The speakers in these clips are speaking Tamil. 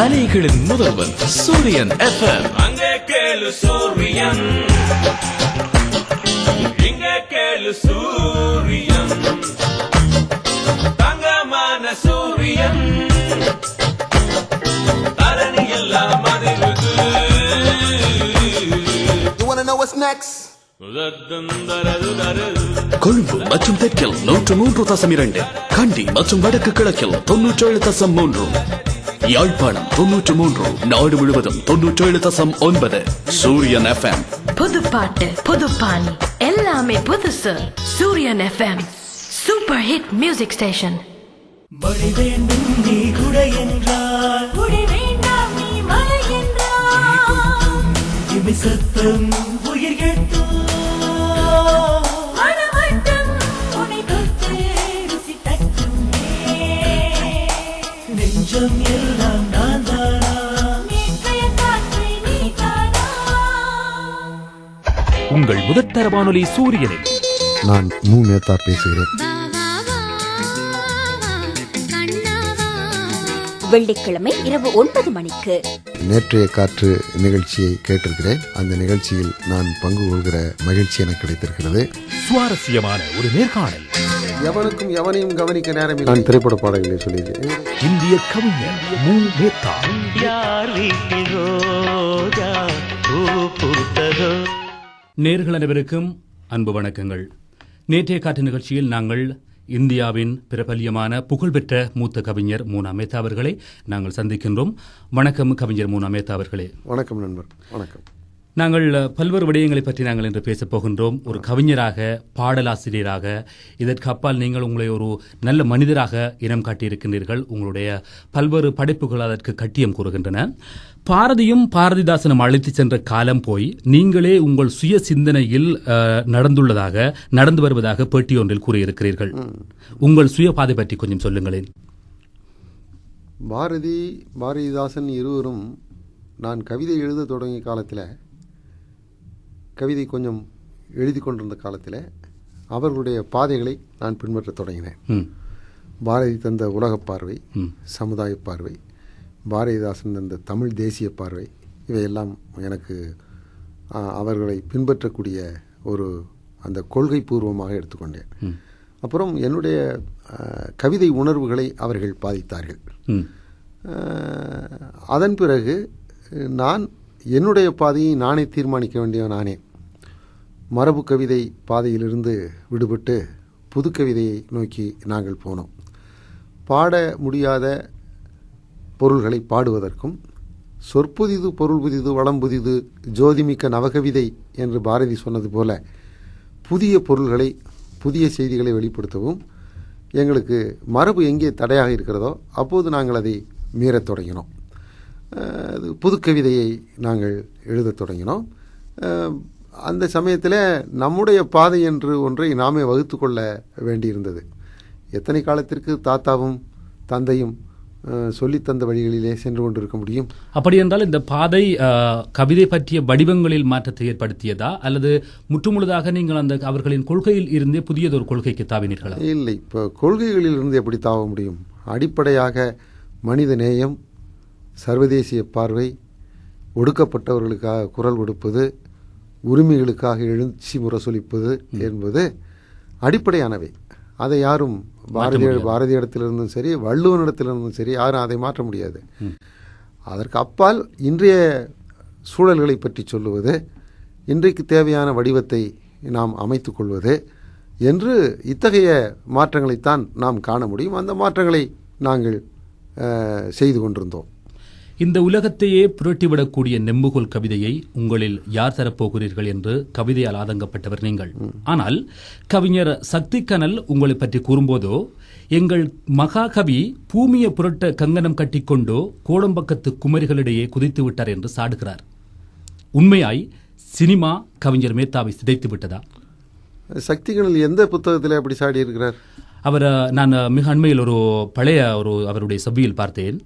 அலைகளின் முதல்வன் சூரியன் எஃப்எம் அங்கே கேளு சூரியன். இங்கே கேளு சூரியன். தங்கமான சூரியன். தரணி எல்லாம் அதிருது You wanna know what's next? Colombo மற்றும் தெற்கில் நூற்று மூன்று தசம் இரண்டு கண்டி மற்றும் வடக்கு கிழக்கில் தொன்னூற்றேழு தசம் மூன்று. யாழ்ப்பாணம் தொன்னூற்று மூன்று நாடு முழுவதும் தொன்னூற்றேழு தசம் ஒன்பது சூரியன் எஃப்எம் புது பாட்டு புது பாணி எல்லாமே புதுசு. Suryan FM super hit music station மழை வேண்டும் நீ குடை என்றால். இமை சத்தம் உயிர் உங்கள் முதற்தர வானொலி சூரியனில். நான் மு மேத்தா பேசுகிறேன். வெள்ளிக்கிழமை இரவு ஒன்பது மணிக்கு. நேற்றைய காற்று நிகழ்ச்சியை கேட்டிருக்கிறேன். அந்த நிகழ்ச்சியில் நான் பங்கு கொள்கிற மகிழ்ச்சி எனக்கு கிடைத்திருக்கிறது. சுவாரஸ்யமான ஒரு நேர்காணல். எவனுக்கும் எவனையும் கவனிக்க நேரம் நான் திரைப்பட பாடல்களை சொல்லியிருக்கேன் இந்திய கவிஞர் மு மேத்தா யார் வீட்டில் ரோஜா பூ பூத்ததோ நேர்கள் அனைவருக்கும் அன்பு வணக்கங்கள். நேற்றைய காட்டு நிகழ்ச்சியில் நாங்கள் இந்தியாவின் பிரபல்யமான புகழ்பெற்ற மூத்த கவிஞர் மூனா மேத்தா அவர்களை நாங்கள் சந்திக்கின்றோம். வணக்கம் கவிஞர் மூனா மேத்தா அவர்களே. வணக்கம் நண்பர். வணக்கம். நாங்கள் பல்வேறு விடயங்களை பற்றி நாங்கள் இன்று பேசப் போகின்றோம். ஒரு கவிஞராக பாடலாசிரியராக இதற்கு அப்பால் நீங்கள் உங்களை ஒரு நல்ல மனிதராக இனம் காட்டியிருக்கின்றீர்கள். உங்களுடைய பல்வேறு படைப்புகள் அதற்கு கட்டியம் கூறுகின்றன. பாரதியும் பாரதிதாசனும் அழைத்துச் சென்ற காலம் போய் நீங்களே உங்கள் சுய சிந்தனையில் நடந்துள்ளதாக நடந்து வருவதாக பேட்டி ஒன்றில் கூறியிருக்கிறீர்கள். உங்கள் சுய பாதை பற்றி கொஞ்சம் சொல்லுங்களேன். பாரதி பாரதிதாசன் இருவரும் நான் கவிதை எழுத தொடங்கிய காலத்தில் கவிதை கொஞ்சம் எழுதி கொண்டிருந்த காலத்தில் அவர்களுடைய பாதைகளை நான் பின்பற்றத் தொடங்கினேன். பாரதி தந்த உலகப் பார்வை. சமுதாய பார்வை பாரதிதாசன் தந்த தமிழ் தேசிய பார்வை இவையெல்லாம் எனக்கு அவர்களை பின்பற்றக்கூடிய ஒரு அந்த கொள்கை பூர்வமாக எடுத்துக்கொண்டேன் அப்புறம் என்னுடைய கவிதை உணர்வுகளை அவர்கள் பாதித்தார்கள். அதன் பிறகு நான் என்னுடைய பாதையை நானே தீர்மானிக்க வேண்டிய நானே. மரபு கவிதை பாதையிலிருந்து விடுபட்டு புது கவிதையை நோக்கி நாங்கள் போனோம். பாட முடியாத பொருள்களை பாடுவதற்கும் சொற்புதிது பொருள் புதிது வளம் புதிது ஜோதிமிக்க நவகவிதை என்று பாரதி சொன்னது போல புதிய பொருள்களை புதிய செய்திகளை வெளிப்படுத்தவும் எங்களுக்கு மரபு எங்கே தடையாக இருக்கிறதோ அப்போது நாங்கள் அதை மீறத் தொடங்கினோம். அது புது கவிதையை நாங்கள் எழுதத் தொடங்கினோம். அந்த சமயத்தில் நம்முடைய பாதை என்று ஒன்றை நாமே வகுத்து கொள்ள வேண்டியிருந்தது. எத்தனை காலத்திற்கு தாத்தாவும் தந்தையும் அஹ், சொல்லித் தந்த வழிகளிலே சென்று கொண்டிருக்க முடியும்? அப்படி என்றால் இந்த பாதை கவிதை பற்றிய வடிவங்களில் மாற்றத்தை ஏற்படுத்தியதா? அல்லது முற்றுமுழுதாக நீங்கள் அந்த அவர்களின் கொள்கையில் இருந்தே புதியதொரு கொள்கைக்கு தாவினீர்களா? இல்லை. இப்போ கொள்கைகளில் இருந்து எப்படி தாவ முடியும்? அடிப்படையாக மனித நேயம் சர்வதேசிய பார்வை ஒடுக்கப்பட்டவர்களுக்காக குரல் கொடுப்பது உரிமைகளுக்காக எழுச்சி முரசொலிப்பது என்பது அடிப்படையானவை. அதை யாரும் பாரதிய பாரதியிடத்திலிருந்தும் சரி வள்ளுவனிடத்திலிருந்தும் சரி யாரும் அதை மாற்ற முடியாது. அதற்கு அப்பால் இன்றைய சூழல்களை பற்றி சொல்லுவது இன்றைக்கு தேவையான வடிவத்தை நாம் அமைத்துக் கொள்வது என்று இத்தகைய மாற்றங்களைத்தான் நாம் காண முடியும். அந்த மாற்றங்களை நாங்கள் செய்து கொண்டிருந்தோம். இந்த உலகத்தையே புரட்டிவிடக்கூடிய நெம்புகோல் கவிதையை உங்களில் யார் தரப்போகிறீர்கள் என்று கவிதையால் ஆதங்கப்பட்டவர் நீங்கள். ஆனால் கவிஞர் சக்தி கனல் உங்களை பற்றி கூறும்போதோ எங்கள் மகாகவி பூமியை புரட்ட கங்கணம் கட்டிக்கொண்டோ கோடம்பக்கத்து குமரிகளிடையே குதித்து விட்டார் என்று சாடுகிறார். உண்மையாய் சினிமா கவிஞர் மேத்தாவை சிதைத்து விட்டதா? சக்திகளில் எந்த புத்தகத்தில் அப்படி சாடி இருக்கிறார் அவர் நான் மிக அண்மையில் ஒரு பழைய ஒரு அவருடைய செவ்வியில் பார்த்தேன்.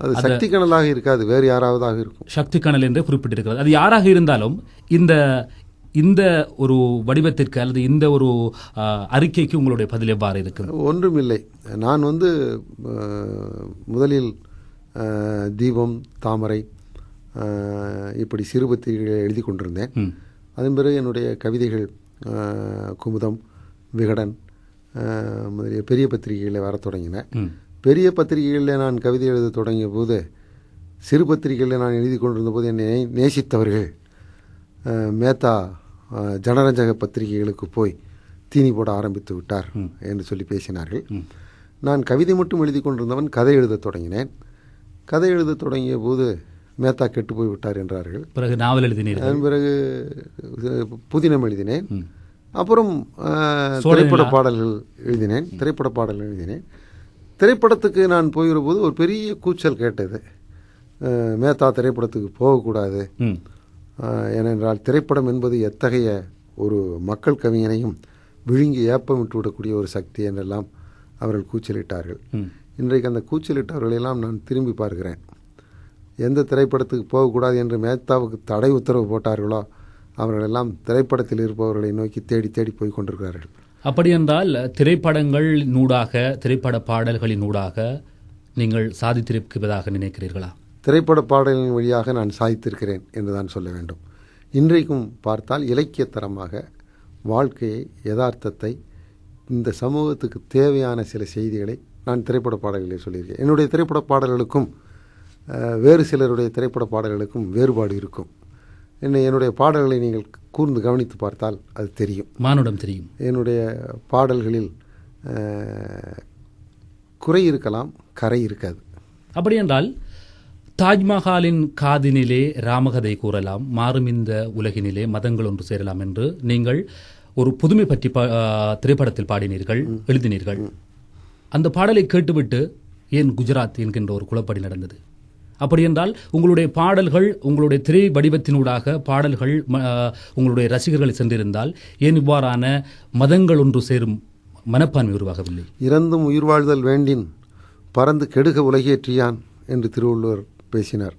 அது சக்தி கணலாக இருக்காது வேறு யாராவதாக இருக்கும். சக்தி கணல் என்று குறிப்பிட்டிருக்கிறது. அது யாராக இருந்தாலும் இந்த இந்த ஒரு வடிவத்திற்கு அல்லது இந்த ஒரு அறிக்கைக்கு உங்களுடைய பதில் எவ்வாறு இருக்கு ஒன்றுமில்லை. நான் வந்து முதலில் தீபம் தாமரை இப்படி சிறு பத்திரிகைகளை எழுதி கொண்டிருந்தேன். அதன் பிறகு என்னுடைய கவிதைகள் குமுதம் விகடன் முதலிய பெரிய பத்திரிகைகளில் வரத் தொடங்கின. பெரிய பத்திரிகைகளில் நான் கவிதை எழுத தொடங்கிய போது சிறு பத்திரிகைகளில் நான் எழுதி கொண்டிருந்த போது என்னை நேசித்தவர்கள் மேத்தா ஜனரஞ்சக பத்திரிகைகளுக்கு போய் தீனி போட ஆரம்பித்து விட்டார் என்று சொல்லி பேசினார்கள். நான் கவிதை மட்டும் எழுதி கொண்டிருந்தவன் கதை எழுதத் தொடங்கினேன். கதை எழுதத் தொடங்கிய போது மேத்தா கெட்டு போய் விட்டார் என்றார்கள். பிறகு நாவல் எழுதினீர்கள். அதன் பிறகு புதினம் எழுதினேன். அப்புறம் திரைப்பட. பாடல்கள் எழுதினேன். திரைப்பட பாடல்கள் எழுதினேன். திரைப்படத்துக்கு நான் போகிற போது ஒரு பெரிய கூச்சல் கேட்டது. மேத்தா திரைப்படத்துக்கு போகக்கூடாது. ஏனென்றால் திரைப்படம் என்பது எத்தகைய ஒரு மக்கள் கவிஞனையும் விழுங்கி ஏப்பமிட்டு விடக்கூடிய ஒரு சக்தி என்றெல்லாம் அவர்கள் கூச்சலிட்டார்கள். இன்றைக்கு அந்த கூச்சலிட்டவர்களெல்லாம் நான் திரும்பி பார்க்கிறேன். எந்த திரைப்படத்துக்கு போகக்கூடாது என்று மேத்தாவுக்கு தடை உத்தரவு போட்டார்களோ அவர்களெல்லாம் திரைப்படத்தில் இருப்பவர்களை நோக்கி தேடி தேடி போய் கொண்டிருக்கிறார்கள். அப்படி என்றால் திரைப்படங்கள் நூடாக திரைப்பட பாடல்களின் ஊடாக நீங்கள் சாதித்திருப்பதாக நினைக்கிறீர்களா? திரைப்பட பாடலின் வழியாக நான் சாதித்திருக்கிறேன் என்று தான் சொல்ல வேண்டும். இன்றைக்கும் பார்த்தால் இலக்கியத்தரமாக வாழ்க்கையை யதார்த்தத்தை இந்த சமூகத்துக்கு தேவையான சில செய்திகளை நான் திரைப்பட பாடல்களில் சொல்லியிருக்கேன். என்னுடைய திரைப்பட பாடல்களுக்கும் வேறு சிலருடைய திரைப்பட பாடல்களுக்கும் வேறுபாடு இருக்கும். என்னை என்னுடைய பாடல்களை நீங்கள் கூர்ந்து கவனித்து பார்த்தால் அது தெரியும். மானுடம் தெரியும். என்னுடைய பாடல்களில் குறை இருக்கலாம் கரை இருக்காது. அப்படி என்றால் தாஜ்மஹாலின் காதினிலே ராமகதை கூறலாம் மாறும் இந்த உலகினிலே மதங்கள் ஒன்று சேரலாம் என்று நீங்கள் ஒரு புதுமை பற்றி திரைப்படத்தில் பாடினீர்கள் எழுதினீர்கள். அந்த பாடலை கேட்டுவிட்டு ஏன் குஜராத் என்கின்ற ஒரு குழப்படி நடந்தது? அப்படி என்றால் உங்களுடைய பாடல்கள் உங்களுடைய திரை வடிவத்தினூடாக பாடல்கள் உங்களுடைய ரசிகர்களை சென்றிருந்தால் ஏன் இவ்வாறான மதங்கள் ஒன்று சேரும் மனப்பான்மை உருவாகவில்லை? இறந்தும் உயிர் வாழ்தல் வேண்டின் பறந்து கெடுக உலகேற்றியான் என்று திருவள்ளுவர் பேசினார்.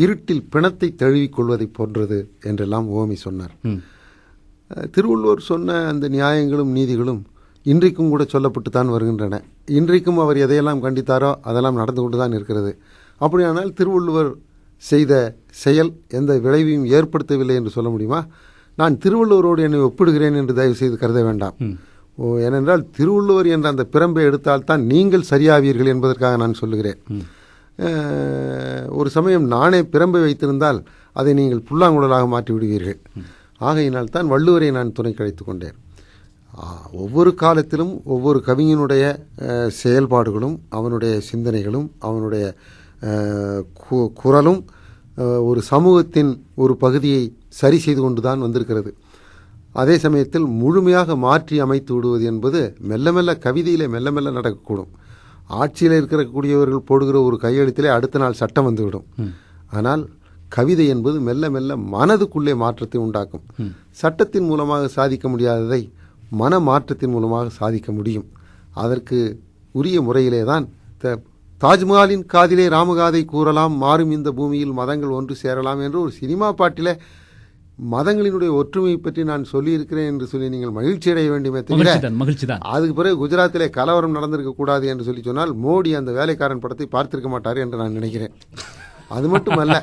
இருட்டில் பிணத்தை தழுவிக் கொள்வதைப் போன்றது என்றெல்லாம் ஓமி சொன்னார். திருவள்ளுவர் சொன்ன அந்த நியாயங்களும் நீதிகளும் இன்றைக்கும் கூட சொல்லப்பட்டு தான் வருகின்றன. இன்றைக்கும் அவர் எதையெல்லாம் கண்டித்தாரோ அதெல்லாம் நடந்து கொண்டு தான் இருக்கிறது. அப்படியானால் திருவள்ளுவர் செய்த செயல் எந்த விளைவையும் ஏற்படுத்தவில்லை என்று சொல்ல முடியுமா? நான் திருவள்ளுவரோடு என்னை ஒப்பிடுகிறேன் என்று தயவு செய்து கருத வேண்டாம். ஓ ஏனென்றால் திருவள்ளுவர் என்ற அந்த பிரம்பை எடுத்தால்தான் நீங்கள் சரியாவீர்கள் என்பதற்காக நான் சொல்லுகிறேன். ஒரு சமயம் நானே பிரம்பை வைத்திருந்தால் அதை நீங்கள் புல்லாங்குழலாக மாற்றி விடுவீர்கள் ஆகையினால் தான் வள்ளுவரை நான் துணை கழித்துக் கொண்டேன். ஒவ்வொரு காலத்திலும் ஒவ்வொரு கவிஞனுடைய செயல்பாடுகளும் அவனுடைய சிந்தனைகளும் அவனுடைய குரலும் ஒரு சமூகத்தின் ஒரு பகுதியை சரி செய்து கொண்டு தான் வந்திருக்கிறது. அதே சமயத்தில் முழுமையாக மாற்றி அமைத்து விடுவது என்பது மெல்ல மெல்ல கவிதையிலே மெல்ல மெல்ல நடக்கக்கூடும். ஆட்சியில் இருக்கக்கூடியவர்கள் போடுகிற ஒரு கையெழுத்திலே அடுத்த நாள் சட்டம் வந்துவிடும். ஆனால் கவிதை என்பது மெல்ல மெல்ல மனதுக்குள்ளே மாற்றத்தை உண்டாக்கும். சட்டத்தின் மூலமாக சாதிக்க முடியாததை மன மாற்றத்தின் மூலமாக சாதிக்க முடியும். அதற்கு உரிய முறையிலே தான் த- தாஜ்மஹாலின் காதிலே ராமகாதை கூறலாம் மாறும் இந்த பூமியில் மதங்கள் ஒன்று சேரலாம் என்று ஒரு சினிமா பாட்டிலே மதங்களினுடைய ஒற்றுமையை பற்றி நான் சொல்லியிருக்கிறேன் என்று சொல்லி நீங்கள் மகிழ்ச்சி அடைய வேண்டுமே தவிர அதுக்கு பிறகு குஜராத்திலே கலவரம் நடந்திருக்க கூடாது என்று சொல்லி சொன்னால் மோடி அந்த வேலைக்காரன் படத்தை பார்த்திருக்க மாட்டார் என்று நான் நினைக்கிறேன். அது மட்டுமல்ல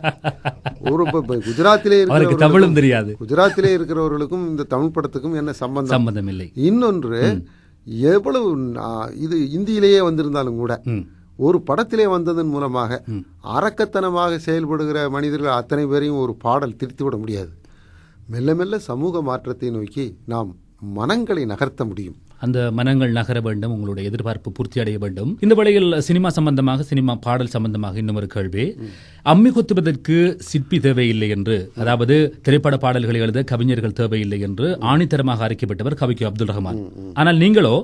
ஒரு இப்ப- இப்ப குஜராத்திலே இருக்கிறவர்களுக்கும் தமிழும் தெரியாது. குஜராத்திலே இருக்கிறவர்களுக்கும் இந்த தமிழ் படத்துக்கும் என்ன சம்பந்தம்? சம்பந்தம் இல்லை இன்னொன்று எவ்வளவு இது இந்தியிலேயே வந்திருந்தாலும் கூட. ஒரு படத்திலே வந்ததன் மூலமாக அரக்கத்தனமாக செயல்படுகிற மனிதர்கள் அத்தனை பேரையும் ஒரு பாடல் திருத்தி விட முடியாது. மெல்ல மெல்ல சமூக மாற்றத்தை நோக்கி நாம் மனங்களை நகர்த்த முடியும். அந்த மனங்கள் நகர வேண்டும் உங்களுடைய எதிர்பார்ப்பு பூர்த்தி அடைய வேண்டும். இந்த வேளையில் சினிமா சம்பந்தமாக சினிமா பாடல் சம்பந்தமாக இன்னும் ஒரு கேள்வி. அம்மி கொத்துவதற்கு சிற்பி தேவையில்லை என்று அதாவது திரைப்பட பாடல்களை எழுத கவிஞர்கள் தேவையில்லை என்று ஆணித்தரமாக அறிக்கப்பட்டவர் கவிக்கு அப்துல் ரஹ்மான். ஆனால் நீங்களோ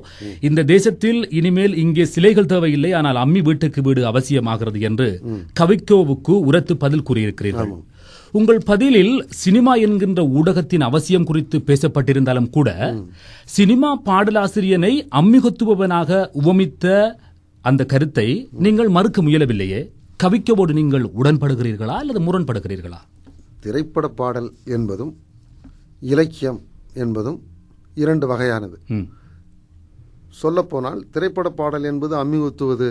இந்த தேசத்தில் இனிமேல் இங்கே சிலைகள் தேவையில்லை ஆனால் அம்மி வீட்டுக்கு வீடு அவசியமாகிறது என்று கவிக்கோவுக்கு உரத்து பதில் கூறியிருக்கிறீர்கள். உங்கள் பதிலில் சினிமா என்கின்ற ஊடகத்தின் அவசியம் குறித்து பேசப்பட்டிருந்தாலும் கூட சினிமா பாடலாசிரியனை அம்மிகொத்துபவனாக உவமித்த அந்த கருத்தை நீங்கள் மறுக்க முயலவில்லையே? கவிக்கவோடு நீங்கள் உடன்படுகிறீர்களா அல்லது முரண்படுகிறீர்களா? திரைப்பட பாடல் என்பதும் இலக்கியம் என்பதும் இரண்டு வகையானது. சொல்லப்போனால் திரைப்பட பாடல் என்பது அம்மி ஒத்துவது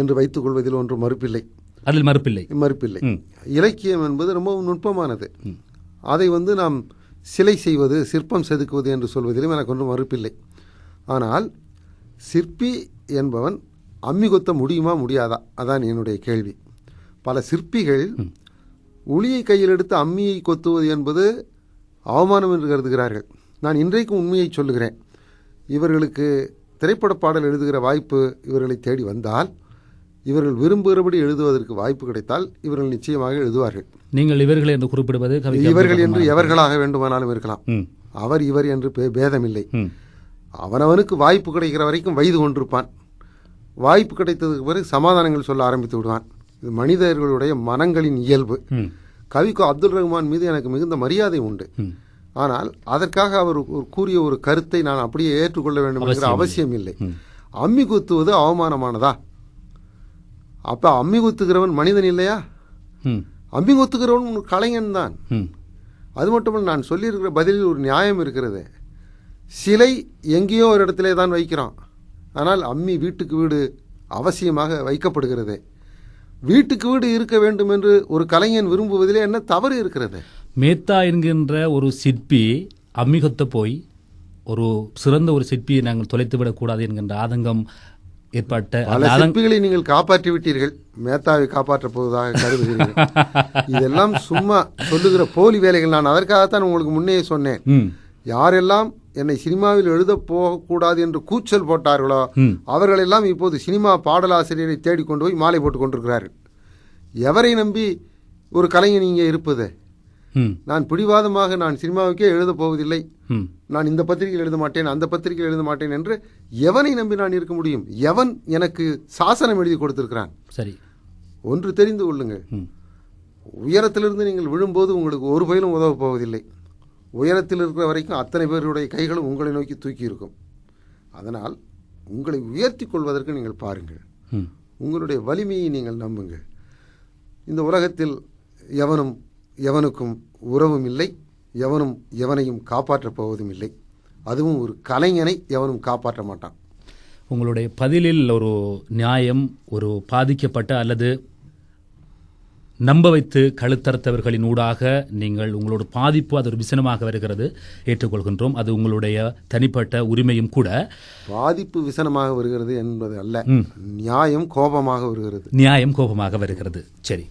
என்று வைத்துக் கொள்வதில் ஒன்று மறுப்பில்லை. அதில் மறுப்பில்லை. மறுப்பில்லை. இலக்கியம் என்பது ரொம்பவும் நுட்பமானது. அதை வந்து நாம் சிலை செய்வது சிற்பம் செதுக்குவது என்று சொல்வதிலும் எனக்கு ஒன்றும் மறுப்பில்லை. ஆனால் சிற்பி என்பவன் அம்மி கொத்த முடியுமா முடியாதா? அதான் என்னுடைய கேள்வி. பல சிற்பிகள் உளியை கையில் எடுத்து அம்மியை கொத்துவது என்பது அவமானம் என்று கருதுகிறார்கள். நான் இன்றைக்கு உண்மையை சொல்லுகிறேன். இவர்களுக்கு திரைப்பட பாடல் எழுதுகிற வாய்ப்பு இவர்களை தேடி வந்தால் இவர்கள் விரும்புகிறபடி எழுதுவதற்கு வாய்ப்பு கிடைத்தால் இவர்கள் நிச்சயமாக எழுதுவார்கள். நீங்கள் இவர்கள் என்று குறிப்பிடுவது இவர்கள் என்று எவர்களாக வேண்டுமானாலும் இருக்கலாம். அவர் இவர் என்று பேதமில்லை. அவனவனுக்கு வாய்ப்பு கிடைக்கிற வரைக்கும் வயது கொண்டிருப்பான். வாய்ப்பு கிடைத்ததுக்கு பிறகு சமாதானங்கள் சொல்ல ஆரம்பித்து விடுவான். இது மனிதர்களுடைய மனங்களின் இயல்பு. கவிக்கு அப்துல் ரஹ்மான் மீது எனக்கு மிகுந்த மரியாதை உண்டு. ஆனால் அதற்காக அவர் ஒரு- கூறிய ஒரு கருத்தை நான் அப்படியே ஏற்றுக்கொள்ள வேண்டும் என்கிற அவசியம் இல்லை அம்மி குத்துவது அவமானமானதா? அப்ப அம்மி குத்துகிறவன் மனிதன் இல்லையா? ம். அம்மி குத்துகிறவன் ஒரு கலைஞன் தான். ம். அது மட்டுமல்ல நான் சொல்லியிருக்கிற பதிலில் ஒரு நியாயம் இருக்கிறது. சிலை எங்கேயோ ஒரு இடத்திலே தான் வைக்கிறோம். ஆனால் அம்மி வீட்டுக்கு வீடு அவசியமாக வைக்கப்படுகிறது. வீட்டுக்கு வீடு இருக்க வேண்டும் என்று ஒரு கலைஞன் விரும்புவதிலே என்ன தவறு இருக்கிறது? மேத்தா என்கின்ற ஒரு சிற்பி அம்மிகொத்த போய் ஒரு சிறந்த ஒரு சிற்பியை நாங்கள் தொலைத்து விடக்கூடாது என்கின்ற ஆதங்கம் ஏற்பட்ட பல சிற்பிகளை நீங்கள் காப்பாற்றி விட்டீர்கள் மேத்தாவை காப்பாற்றப் போவதாக கருதுகிறீர்கள் இதெல்லாம் சும்மா சொல்லுகிற போலி வேலைகள் நான் அதற்காகத்தான் உங்களுக்கு முன்னே சொன்னேன். யாரெல்லாம் என்னை சினிமாவில் எழுதப் போகக்கூடாது என்று கூச்சல் போட்டார்களோ. அவர்களெல்லாம் இப்போது சினிமா பாடலாசிரியரை தேடிக்கொண்டு போய் மாலை போட்டுக் கொண்டிருக்கிறார்கள் எவரை நம்பி ஒரு கலைஞன் இங்கே இருப்பது. நான் பிடிவாதமாக நான் சினிமாவுக்கே எழுதப் போவதில்லை. நான் இந்த பத்திரிகையில் எழுத மாட்டேன் அந்த பத்திரிகையில் எழுத மாட்டேன் என்று எவனை நம்பி நான் இருக்க முடியும்? எவன் எனக்கு சாசனம் எழுதி கொடுத்திருக்கிறான்? சரி. ஒன்று தெரிந்து கொள்ளுங்கள். உயரத்திலிருந்து நீங்கள் விழும்போது உங்களுக்கு ஒரு பயிலும் உதவப் போவதில்லை. உயரத்தில் இருக்கிற வரைக்கும் அத்தனை பேருடைய கைகளும் உங்களை நோக்கி தூக்கி இருக்கும். அதனால் உங்களை உயர்த்தி கொள்வதற்கு நீங்கள் பாருங்கள். உங்களுடைய வலிமையை நீங்கள் நம்புங்கள். இந்த உலகத்தில் எவனும் எவனுக்கும் உறவும் இல்லை எவனும் எவனையும் காப்பாற்றப் போவதும் இல்லை. அதுவும் ஒரு கலைஞனை எவனும் காப்பாற்ற மாட்டான். உங்களுடைய பதிலில் ஒரு நியாயம் ஒரு பாதிக்கப்பட்ட அல்லது நம்ப வைத்து கழுத்தறுத்தவர்களின் ஊடாக நீங்கள் உங்களோட பாதிப்பு அது ஒரு விசனமாக வருகிறது ஏற்றுக்கொள்கின்றோம். அது உங்களுடைய தனிப்பட்ட உரிமையும் கூட. பாதிப்பு விசனமாக வருகிறது என்பது அல்ல. நியாயம் கோபமாக வருகிறது. நியாயம் கோபமாக வருகிறது. சரி.